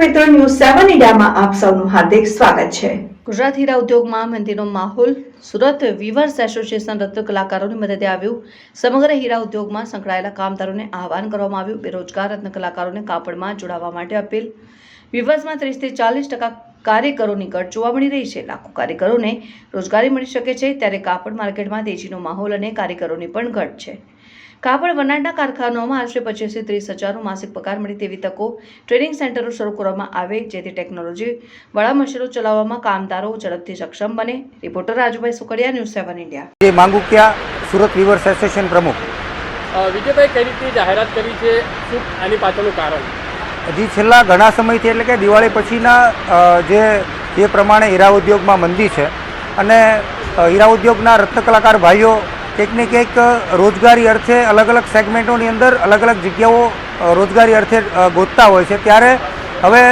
મિત્રો ન્યૂઝ સેવન ઇન્ડિયામાં આપ સૌનું હાર્દિક સ્વાગત છે. ગુજરાત હીરા ઉદ્યોગમાં મંદીનો માહોલ, સુરત વિવર્સ એસોસિએશન રત્ન કલાકારોની મદદે આવ્યું. સમગ્ર હીરા ઉદ્યોગમાં સંકળાયેલા કામદારોને આહવાન કરવામાં આવ્યું. બેરોજગાર રત્ન કલાકારોને કાપડમાં જોડાવા માટે અપીલ. વિવર્સમાં ત્રીસથી ચાલીસ ટકા કાર્યકરોની ઘટ જોવા મળી રહી છે. લાખો કાર્યકરોને રોજગારી મળી શકે છે. ત્યારે કાપડ માર્કેટમાં તેજીનો માહોલ અને કાર્યકરોની પણ ઘટ છે. કાપડ વનાટના કારખાનાઓમાં આશરે પચીસથી ત્રીસ હજારનો માસિક પગાર મળી તેવી તકો ટ્રેનિંગ સેન્ટરો શરૂ કરવામાં આવે જેથી ટેકનોલોજી વાળા મશીનો ચલાવવામાં કામદારો ઝડપથી સક્ષમ બને. Reporter Rajubhai Sukadiya news seven India જે માંગુકિયા સુરત રિવર્સ એસોસિએશન પ્રમુખ. વિજયભાઈ કઈ રીતે જાહેરાત કરી છે? શું આની પાછળનું કારણ? હજી છેલ્લા ઘણા સમયથી એટલે કે દિવાળી પછીના જે જે પ્રમાણે હીરા ઉદ્યોગમાં મંદી છે અને હીરા ઉદ્યોગના રત્નકલાકાર ભાઈઓ કંઈક ને કંઈક રોજગારી અર્થે અલગ અલગ સેગમેન્ટોની અંદર અલગ અલગ જગ્યાઓ રોજગારી અર્થે ગોતતા હોય છે. ત્યારે હવે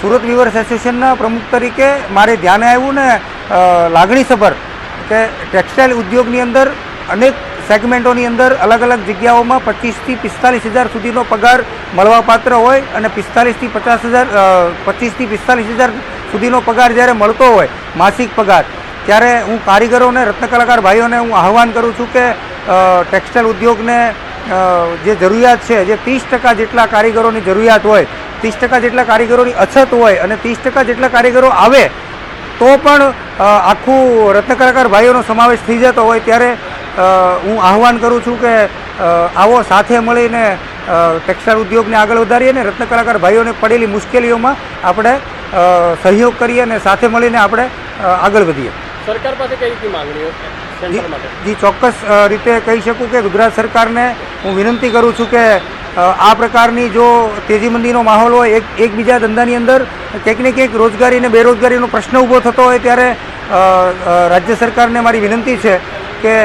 સુરત વિવર્સ એસોસિએશનના પ્રમુખ તરીકે મારે ધ્યાને આવ્યું ને લાગણીસભર કે ટેક્સટાઇલ ઉદ્યોગની અંદર અનેક સેગમેન્ટોની અંદર અલગ અલગ જગ્યાઓમાં પચીસથી પિસ્તાલીસ હજાર સુધીનો પગાર મળવાપાત્ર હોય અને પિસ્તાલીસથી પચાસ હજાર પચીસથી પિસ્તાલીસ હજાર સુધીનો પગાર જ્યારે મળતો હોય, માસિક પગાર ત્યારે હું કારીગરોને રત્નકલાકાર ભાઈઓને હું આહવાન કરું છું કે ટેક્સટાઇલ ઉદ્યોગને જે જરૂરિયાત છે, જે ત્રીસ ટકા જેટલા કારીગરોની જરૂરિયાત હોય, ત્રીસ ટકા જેટલા કારીગરોની અછત હોય અને ત્રીસ ટકા જેટલા કારીગરો આવે, તો પણ આખું રત્નકલાકાર ભાઈઓનો સમાવેશ થઈ જતો હોય ત્યારે હું આહવાન કરું છું કે આવો સાથે મળીને ટેક્સટાઇલ ઉદ્યોગને આગળ વધારીએ અને રત્નકલાકાર ભાઈઓને પડેલી મુશ્કેલીઓમાં આપણે સહયોગ કરીએ અને સાથે મળીને આપણે આગળ વધીએ. સરકાર પાસે કઈ માંગણીઓ જી ચોક્કસ રીતે કહી શકું કે ગુજરાત સરકારને હું વિનંતી કરું છું કે આ પ્રકારની જો તેજી મંદીનો માહોલ હોય એક એકબીજા ધંધાની અંદર કંઈક ને કંઈક રોજગારી અને બેરોજગારીનો પ્રશ્ન ઊભો થતો હોય ત્યારે રાજ્ય સરકારને મારી વિનંતી છે કે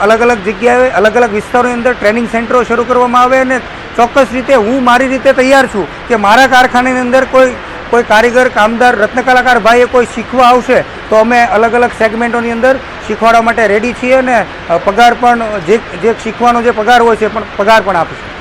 અલગ અલગ જગ્યાએ અલગ અલગ વિસ્તારોની અંદર ટ્રેનિંગ સેન્ટરો શરૂ કરવામાં આવે અને ચોક્કસ રીતે હું મારી રીતે તૈયાર છું કે મારા કારખાનાની અંદર કોઈ કોઈ કારીગર, કામદાર, રત્ન કલાકાર ભાઈએ કોઈ શીખવા આવશે તો અમે અલગ અલગ સેગમેન્ટોની અંદર શીખવાડવા માટે રેડી છીએ અને પગાર પણ જે જે શીખવાનો જે પગાર હોય છે પણ પગાર પણ આપીશું.